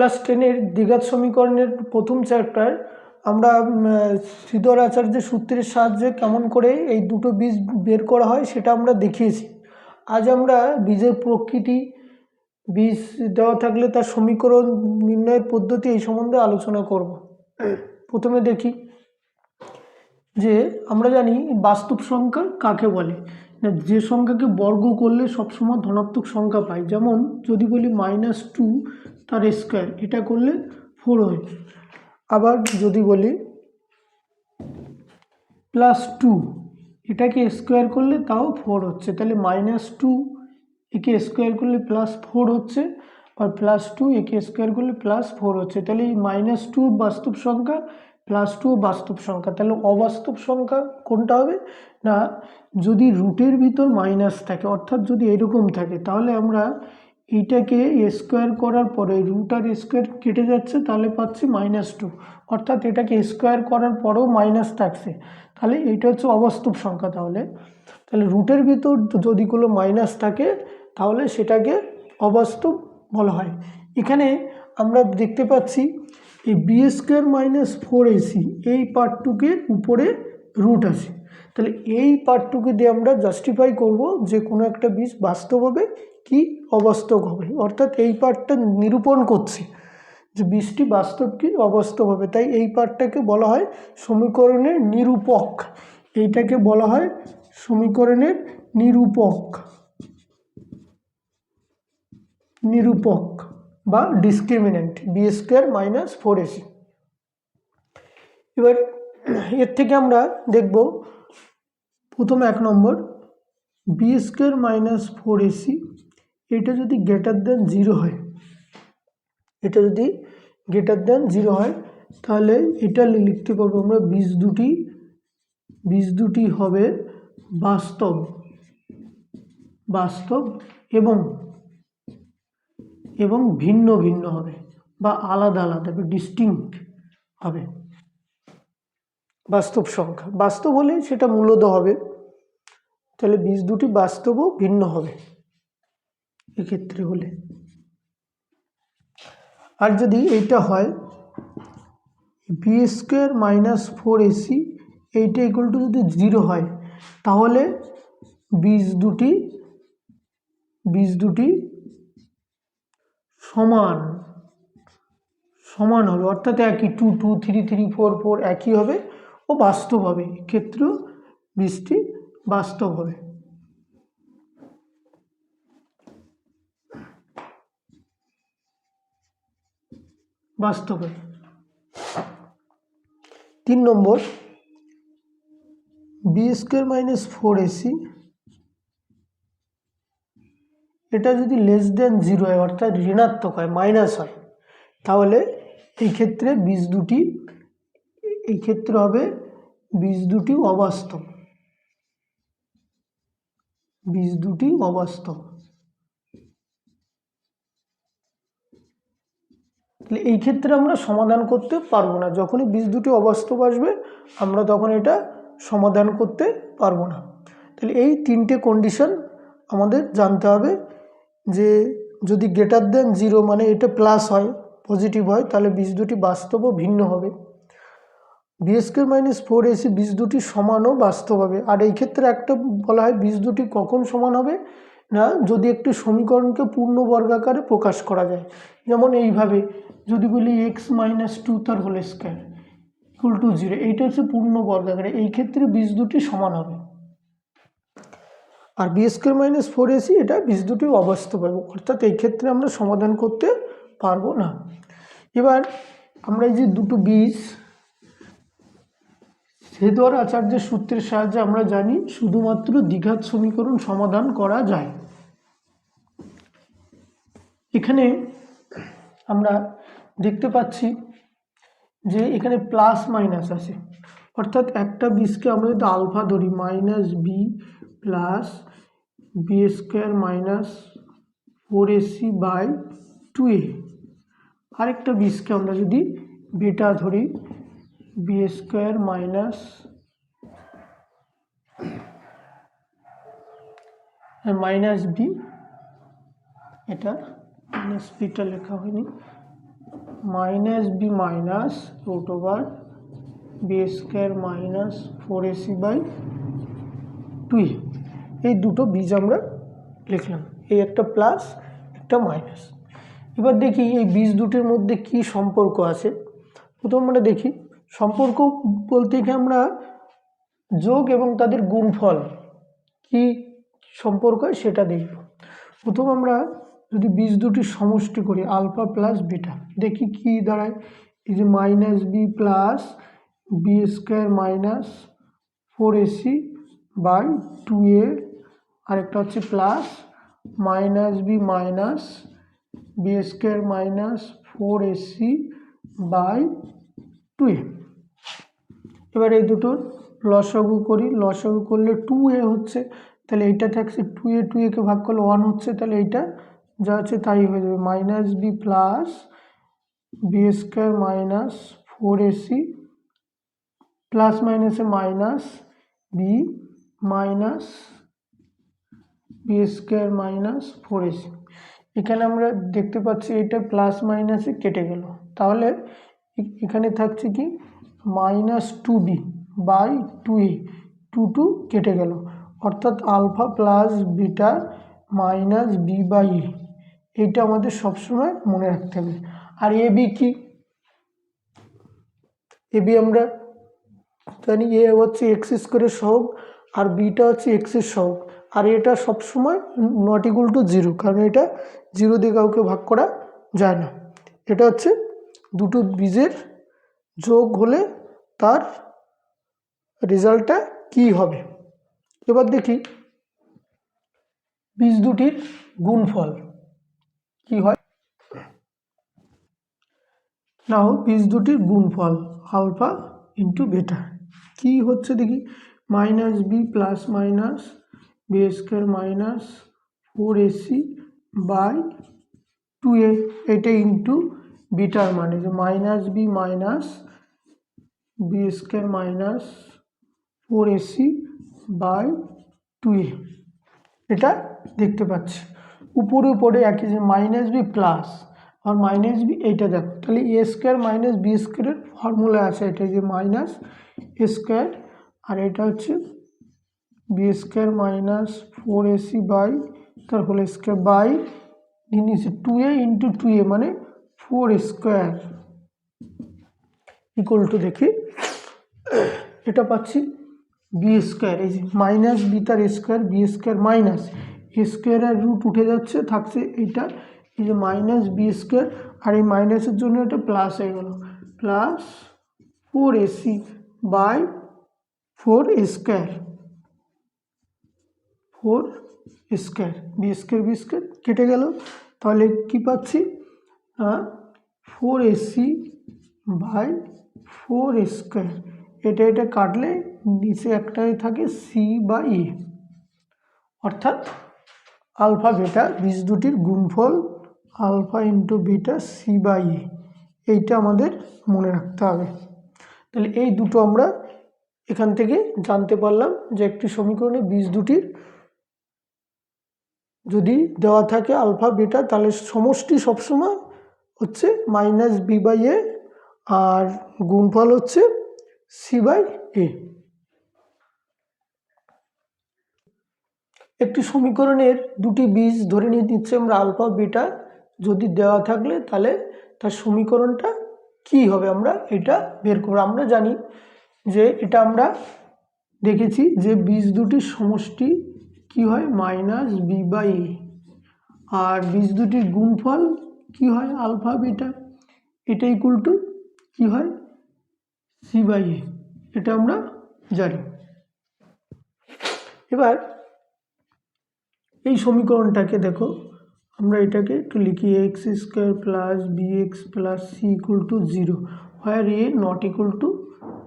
Class টেনের দ্বিঘাত সমীকরণের প্রথম চ্যাপ্টার, আমরা শ্রীধর আচার্যের সূত্রের সাহায্যে কেমন করে এই দুটো বীজ বের করা হয় সেটা আমরা দেখিয়েছি। আজ আমরা বীজের প্রকৃতি, বীজ দেওয়া থাকলে তার সমীকরণ নির্ণয়ের পদ্ধতি এই সম্বন্ধে আলোচনা করব। প্রথমে দেখি যে আমরা জানি বাস্তব সংখ্যা কাকে বলে। না, যে সংখ্যাকে বর্গ করলে সবসময় ধনাত্মক সংখ্যা পাই। যেমন যদি বলি মাইনাস টু তার স্কোয়ার এটা করলে ফোর হয়। আবার যদি বলি প্লাস টু এটাকে স্কোয়ার করলে তাও ফোর হচ্ছে। তাহলে মাইনাস টু একে স্কোয়ার করলে প্লাস ফোর হচ্ছে, আর প্লাস টু একে স্কোয়ার করলে প্লাস ফোর হচ্ছে। তাহলে এই মাইনাস টু বাস্তব সংখ্যা প্লাস টু বাস্তব সংখ্যা। তাহলে অবাস্তব সংখ্যা কোনটা হবে? না, যদি রুটের ভিতর মাইনাস থাকে, অর্থাৎ যদি এরকম থাকে, তাহলে আমরা এইটাকে স্কোয়ার করার পরে রুট আর স্কোয়ার কেটে যাচ্ছে, তাহলে পাচ্ছি মাইনাস টু অর্থাৎ এটাকে স্কোয়ার করার পরেও মাইনাস থাকছে। তাহলে এইটা হচ্ছে অবাস্তব সংখ্যা তাহলে। তাহলে রুটের ভিতর যদি কোনো মাইনাস থাকে, তাহলে সেটাকে অবাস্তব বলা হয়। এখানে আমরা দেখতে পাচ্ছি এই B square minus four AC এই পার্টটুকে উপরে রুট আছে। তাহলে এই পার্টটুকু দিয়ে আমরা জাস্টিফাই করব যে কোনো একটা বীজ বাস্তব হবে কি অবাস্তব হবে। অর্থাৎ এই পার্টটা নিরূপণ করছে যে বীজটি বাস্তব কি অবাস্তব হবে। তাই এই পার্টটাকে বলা হয় সমীকরণের নিরূপক। এইটাকে বলা হয় সমীকরণের নিরূপক। নিরূপক বা discriminant B square minus four AC এবার এর থেকে আমরা দেখব প্রথম এক নম্বর B square minus four AC এটা যদি গ্রেটার দেন জিরো হয়, এটা যদি গ্রেটার দেন জিরো হয়, তাহলে এটা লিখতে পারব আমরা বীজ দুটি বীজ দুটি হবে বাস্তব বাস্তব এবং এবং ভিন্ন ভিন্ন হবে বা আলাদা আলাদা হবে ডিস্টিংক্ট হবে। বাস্তব সংখ্যা। বাস্তব হলে সেটা মূলত হবে তাহলে বীজ দুটি বাস্তবও ভিন্ন হবে এক্ষেত্রে হলে। আর যদি এইটা হয় B square minus four AC এইটা ইকুয়াল টু যদি জিরো হয়, তাহলে বীজ দুটি বীজ দুটি সমান সমান হবে। অর্থাৎ একই two two three three four four একই হবে ও বাস্তব হবে। ক্ষেত্রেও বীজটি বাস্তব হবে। বাস্তবে। তিন নম্বর B square minus four AC এটা যদি লেস দেন জিরো হয়, অর্থাৎ ঋণাত্মক হয় মাইনাস হয়, তাহলে এই ক্ষেত্রে বীজ দুটি, এই ক্ষেত্রে হবে বীজ দুটি অবাস্তব। বীজ দুটি অবাস্তব। তাহলে এই ক্ষেত্রে আমরা সমাধান করতে পারব না। যখনই বীজ দুটি অবাস্তব আসবে, আমরা তখন এটা সমাধান করতে পারব না। তাহলে এই তিনটে কন্ডিশন আমাদের জানতে হবে যে যদি গ্রেটার দেন জিরো মানে এটা প্লাস হয় পজিটিভ হয়, তাহলে বীজ দুটি বাস্তব ভিন্ন হবে। বিএসকে মাইনাস ফোর এসি বীজ দুটি সমানও বাস্তব হবে। আর এই ক্ষেত্রে একটা বলা হয় বীজ দুটি কখন সমান হবে? না, যদি একটি সমীকরণকে পূর্ণ বর্গাকারে প্রকাশ করা যায়। যেমন এইভাবে, যদি বলি এক্স মাইনাস টু তার whole square equal to zero এইটা হচ্ছে পূর্ণ বর্গাকারে এই ক্ষেত্রে বীজ দুটি সমান হবে। আর B square minus four AC এটা বীজ দুটি অবাস্তব হবে। অর্থাৎ এই ক্ষেত্রে আমরা সমাধান করতে পারব না। এবার আমরা এই যে দুটো বীজ সেদর আচার্যের সূত্রের সাহায্যে আমরা জানি শুধুমাত্র দ্বিঘাত সমীকরণ সমাধান করা যায়। এখানে আমরা দেখতে পাচ্ছি যে এখানে প্লাস মাইনাস আছে। অর্থাৎ একটা বীজকে আমরা যদি আলফা ধরি, minus B plus B square minus four AC by two A. আরেকটা বীজকে আমরা যদি বেটা ধরি B square minus minus B এটা মাইনাস বিটা লেখা হয়নি। Minus B minus root over B square minus four AC by two এই দুটো বীজ আমরা লিখলাম। এই একটা প্লাস একটা মাইনাস এবার দেখি এই বীজ দুটোর মধ্যে কি সম্পর্ক আছে? প্রথম আমরা দেখি সম্পর্ক বলতে কি আমরা যোগ এবং তাদের গুণফল কি সম্পর্ক হয় সেটা দেখব। প্রথম আমরা যদি বীজ দুটির সমষ্টি করি, আলফা প্লাস বিটা, দেখি কি দাঁড়ায়। এই যে minus B plus B square minus four AC by two A, আরেকটা হচ্ছে plus minus B minus B square minus four AC by two A. এবার এই দুটোর লসাগু করি। লসাগু করলে টু এ হচ্ছে, তাহলে এইটা থাকছে টু এ টু একে ভাগ করলে ওয়ান হচ্ছে, তাহলে এইটা যা আছে তাই হয়ে যাবে। Minus B plus B square minus four AC plus মাইনাসে minus B minus B square minus four AC এখানে আমরা দেখতে পাচ্ছি এটা প্লাস মাইনাসে কেটে গেল। তাহলে এখানে থাকছে কি minus two B by two A two two কেটে গেল। অর্থাৎ alpha plus beta minus B by A এইটা আমাদের সবসময় মনে রাখতে হবে। আর এ বি কি? এ বি আমরা জানি এ হচ্ছে এক্স স্কোয়ারের সহগ, আর বিটা হচ্ছে এক্সের সহগ। আর এটা সবসময় নট ইকুয়াল টু জিরো কারণ এটা জিরো দিয়ে কাউকে ভাগ করা যায় না। এটা হচ্ছে দুটো বীজের যোগ হলে তার রেজাল্টটা কি হবে? এবার দেখি বীজ দুটির গুণফল কি হয়? নাও, বীজ দুটির গুণফল, আলফা ইন্টু বেটা কি হচ্ছে দেখি? Minus B plus minus, B square minus four AC by two A. এটা ইন্টু বিটার মানে যে minus B minus B square minus four AC by two A এটা দেখতে পাচ্ছি। উপরে উপরে একই যে মাইনাস বি প্লাস আর মাইনাস বি এইটা দেখো। তাহলে এ স্কোয়ার মাইনাস বি স্কোয়ারের ফর্মুলা আছে। এটা যে মাইনাস এ স্কোয়ার আর এটা হচ্ছে B square minus four AC by তার হোল স্কোয়ার বাই নিচে two A into two A মানে ফোর স্কোয়ার ইকুয়াল টু দেখি। এটা পাচ্ছি বি স্কোয়ার এই যে মাইনাস বি তার স্কোয়ার বি স্কোয়ার মাইনাস আর রুট উঠে যাচ্ছে, থাকছে এইটা, এই যে মাইনাস বি স্কোয়ার আর এই মাইনাসের জন্য এটা প্লাস হয়ে গেল plus four AC by four square four square B square B square কেটে গেল, তাহলে কি পাচ্ছি? Four AC by four square এটা এটা কাটলে নিচে একটাই থাকে সি বা ই অর্থাৎ আলফা বেটা, বীজ দুটির গুণফল alpha into beta C by A এইটা আমাদের মনে রাখতে হবে। তাহলে এই দুটো আমরা এখান থেকে জানতে পারলাম যে একটি সমীকরণে বীজ দুটির যদি দেওয়া থাকে আলফা বিটা, তাহলে সমষ্টি সবসময় হচ্ছে মাইনাস বি বাই এ আর গুণফল হচ্ছে সি বাই এ একটি সমীকরণের দুটি বীজ ধরে নিয়ে নিচ্ছে আমরা আলফা, বিটা যদি দেওয়া থাকলে তাহলে তার সমীকরণটা কি হবে আমরা এটা বের করব। আমরা জানি যে এটা আমরা দেখেছি যে বীজ দুটির সমষ্টি কি হয়? মাইনাস বি বাই এ আর বীজ দুটির গুণফল কি হয়? Alpha, beta. এটা ইকুয়াল টু কী হয়? সি বাই এ এটা আমরা জানি। এবার এই সমীকরণটাকে দেখো, আমরা এটাকে একটু লিখি X square plus B X plus C equal to zero where A not equal to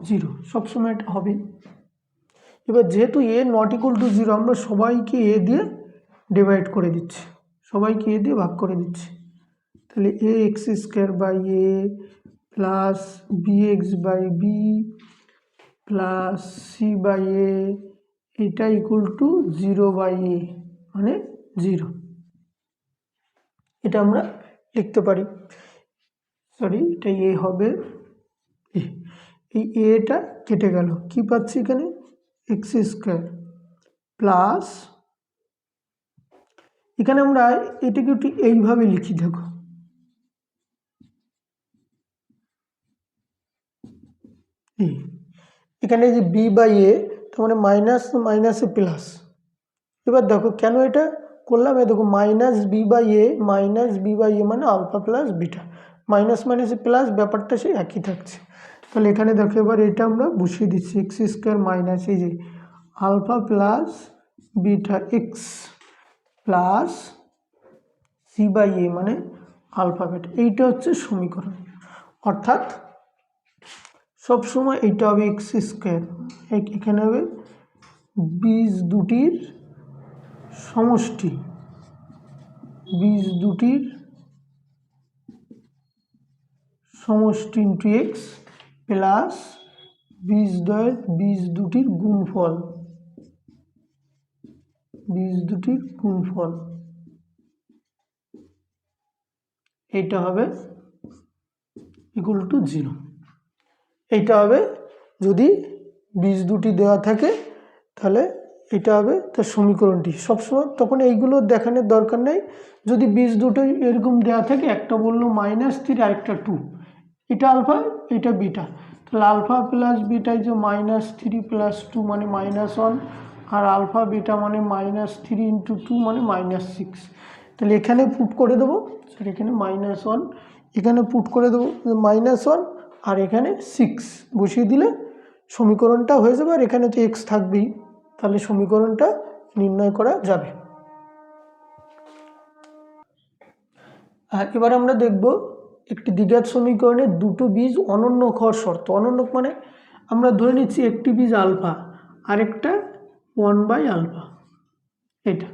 zero সবসময় এটা হবে। এবার যেহেতু A not equal to zero আমরা সবাইকে এ দিয়ে ডিভাইড করে দিচ্ছি, সবাইকে এ দিয়ে ভাগ করে দিচ্ছি। তাহলে A X square by A plus B X by B plus C by A এটা equal to zero by A মানে জিরো এটা আমরা লিখতে পারি। সরি এটা এ হবে এ এই এটা কেটে গেল। কি পাচ্ছি এখানে? এক্স স্কোয়ার প্লাস এখানে আমরা এটাকে একটু এইভাবে লিখি, দেখো। এখানে যে বি বাই এ তার মানে মাইনাস মাইনাসে প্লাস এবার দেখো কেন এটা করলাম? এ দেখো minus B by A minus B by A মানে আলফা প্লাস বিটা মাইনাস মাইনাসে প্লাস ব্যাপারটা সেই একই থাকছে। তাহলে এখানে দেখো এবার এটা আমরা বসিয়ে দিচ্ছি। এক্স স্কোয়ার মাইনাস এই যে alpha plus beta X plus C by A মানে আলফাবেট এইটা হচ্ছে সমীকরণ। অর্থাৎ সবসময় এইটা হবে এক্স স্কোয়ার এখানে হবে বীজ দুটির সমষ্টি। বীজ দুটির সমষ্টি ইন্টু এক্স প্লাস বীজ দ্বয়ের বীজ দুটির গুণফল। বীজ দুটির গুণফল। এটা হবে ইকুয়াল টু জিরো এইটা হবে যদি বীজ দুটি দেওয়া থাকে, তাহলে এটা হবে তার সমীকরণটি। সবসময় তখন এইগুলো দেখানোর দরকার নেই। যদি বীজ দুটো এরকম দেওয়া থাকে, একটা বলল মাইনাস থ্রি আরেকটা টু এটা আলফা এটা বিটা তাহলে আলফা প্লাস বিটায় যে মাইনাস থ্রি প্লাস টু মানে মাইনাস ওয়ান আর আলফা বিটা মানে মাইনাস থ্রি ইন্টু টু মানে মাইনাস সিক্স তাহলে এখানে পুট করে দেবো স্যার এখানে মাইনাস ওয়ান এখানে পুট করে দেবো মাইনাস ওয়ান আর এখানে সিক্স বসিয়ে দিলে সমীকরণটা হয়ে যাবে, আর এখানে তো এক্স থাকবেই, তাহলে সমীকরণটা নির্ণয় করা যাবে। আর এবার আমরা দেখব একটি দ্বিঘাত সমীকরণের দুটো বীজ অনন্য হওয়ার শর্ত। অনন্য মানে আমরা ধরে নিচ্ছি একটি বীজ আলফা, আরেকটা ওয়ান বাই আলফা এটা।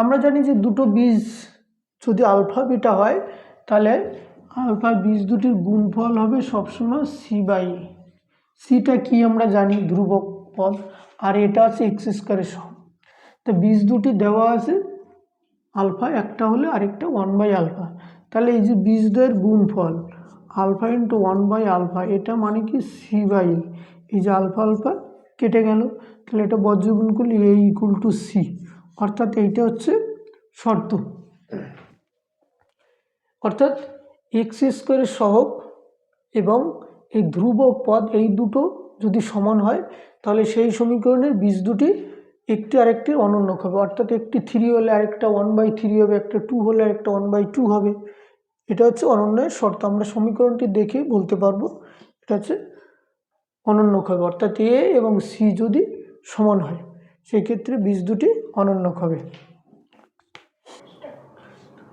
আমরা জানি যে দুটো বীজ যদি আলফা বিটা হয়, তাহলে আলফা বীজ দুটির গুণফল হবে সবসময় সি বাই সিটা কি আমরা জানি? ধ্রুবক পদ। আর এটা আছে এক্স স্কোয়ারের সহ তো বীজ দুটি দেওয়া আছে আলফা, একটা হলে আরেকটা ওয়ান বাই আলফা। তাহলে এই যে বীজ বীজদের গুণফল, alpha into one by alpha, এটা মানে কি সি বাই এই যে আলফা আলফা কেটে গেল, তাহলে এটা বজ্রগুণ করলে এ ইকুয়াল টু সি অর্থাৎ এইটা হচ্ছে শর্ত। অর্থাৎ এক্স স্কোয়ারের সহগ এবং এই ধ্রুবক পদ এই দুটো যদি সমান হয়, তাহলে সেই সমীকরণের বীজ দুটি একটি আরেকটির অনন্য হবে। অর্থাৎ একটি থ্রি হলে আরেকটা ওয়ান বাই থ্রি হবে, একটা টু হলে আরেকটা ওয়ান বাই টু হবে। এটা হচ্ছে অনন্যের শর্ত। আমরা সমীকরণটি দেখে বলতে পারব, এটা হচ্ছে অনন্য হবে। অর্থাৎ এ এবং সি যদি সমান হয় সেই ক্ষেত্রে বীজ দুটি অনন্য হবে।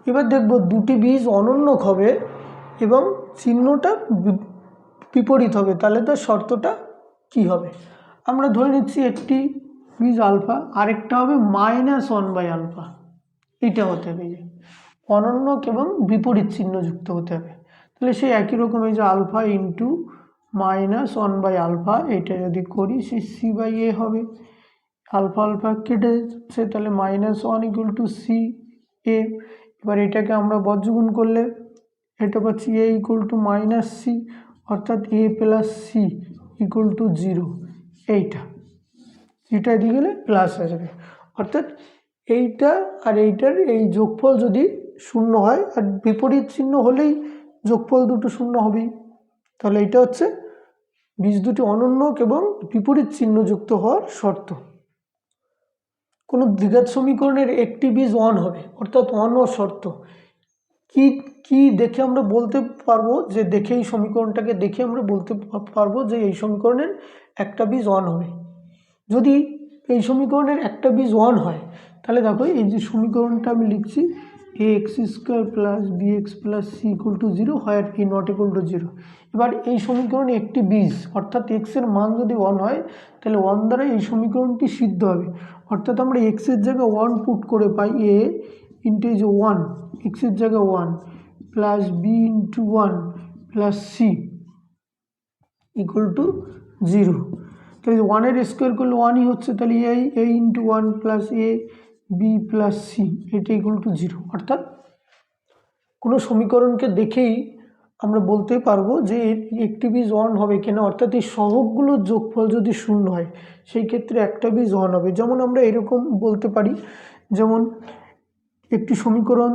এবার দেখব দুটি বীজ অনন্যক হবে এবং চিহ্নটা বিপরীত হবে। তাহলে তার শর্তটা কি হবে? আমরা ধরে নিচ্ছি একটি বীজ আলফা, আরেকটা হবে মাইনাস ওয়ান বাই আলফা এটা হতে হবে যে। অনন্যক এবং বিপরীত চিহ্ন যুক্ত হতে হবে। তাহলে সেই একই রকম এই যে alpha into minus one by alpha এটা যদি করি সেই সি বাই এ হবে। আলফা আলফা কেটে সে তাহলে minus one equal to C A এবার এটাকে আমরা বজ্রগুণ করলে এটা পাচ্ছি A equal to minus C অর্থাৎ A plus C equal to zero এইটা। সিটা দিয়ে গেলে প্লাস যাবে। অর্থাৎ এইটা আর এইটার এই যোগফল যদি শূন্য হয়, আর বিপরীত চিহ্ন হলেই যোগফল দুটো শূন্য হবেই। তাহলে এটা হচ্ছে বীজ দুটি অনন্য এবং বিপরীত চিহ্নযুক্ত হওয়ার শর্ত। কোনো দ্বিঘাত সমীকরণের একটি বীজ অন হবে, অর্থাৎ অন ও শর্ত। কি কি দেখে আমরা বলতে পারব যে দেখে এই সমীকরণটাকে দেখে আমরা বলতে পারব যে এই সমীকরণের একটা বীজ অন হবে। যদি এই সমীকরণের একটা বীজ অন হয়, তাহলে দেখো এই যে সমীকরণটা আমি লিখছি A X square plus B X plus C equal to zero হয় আর কি নট ইকুয়াল টু জিরো এবার এই সমীকরণে একটি বীজ, অর্থাৎ এক্সের মান যদি ওয়ান হয়, তাহলে ওয়ান দ্বারা এই সমীকরণটি সিদ্ধ হবে। অর্থাৎ আমরা এক্সের জায়গায় ওয়ান পুট করে পাই এ ইন্টু যে ওয়ান এক্সের জায়গায় one plus B into one plus C equal to zero তাহলে ওয়ানের স্কোয়ার করলে ওয়ানই হচ্ছে তাহলে A A into one plus A B plus C এটা ইকুয়াল টু জিরো অর্থাৎ কোনো সমীকরণকে দেখেই আমরা বলতে পারব যে একটি বীজ অন হবে কিনা, অর্থাৎ এই সহগগুলোর যোগফল যদি শূন্য হয়, সেই ক্ষেত্রে একটা বীজ অন হবে। যেমন আমরা এরকম বলতে পারি, যেমন একটি সমীকরণ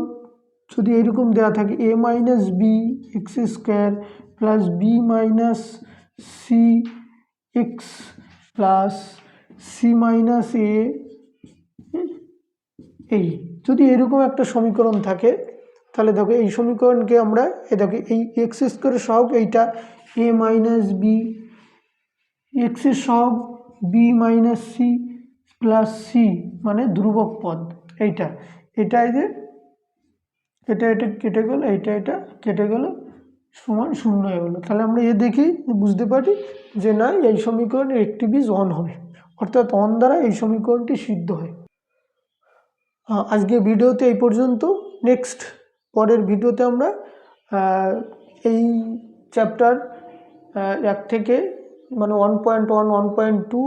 যদি এরকম দেওয়া থাকে A minus B X square plus B minus C X plus C minus A এই। যদি এরকম একটা সমীকরণ থাকে তাহলে দেখো এই সমীকরণকে আমরা এ দেখো এই এক্স স্কোয়ারের সহগ এইটা এ মাইনাস বি এক্সের সহগ B minus C plus C মানে ধ্রুবক পদ, এইটা। এটা যে, এটা এটা কেটে গেল এটা এটা কেটে গেল, সমান শূন্য হয়ে গেলো। তাহলে আমরা এ দেখি, বুঝতে পারি যে না, এই সমীকরণের একটি বীজ অন হবে। অর্থাৎ অন দ্বারা এই সমীকরণটি সিদ্ধ হয়। আজকে ভিডিওতে এই পর্যন্ত। নেক্সট পরের ভিডিওতে আমরা এই চ্যাপ্টার এক থেকে মানে one point one one point two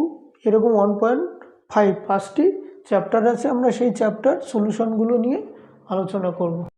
এরকম ওয়ান পয়েন্ট ফাইভ পাঁচটি চ্যাপ্টার আছে। আমরা সেই চ্যাপ্টার সলিউশনগুলো নিয়ে আলোচনা করব।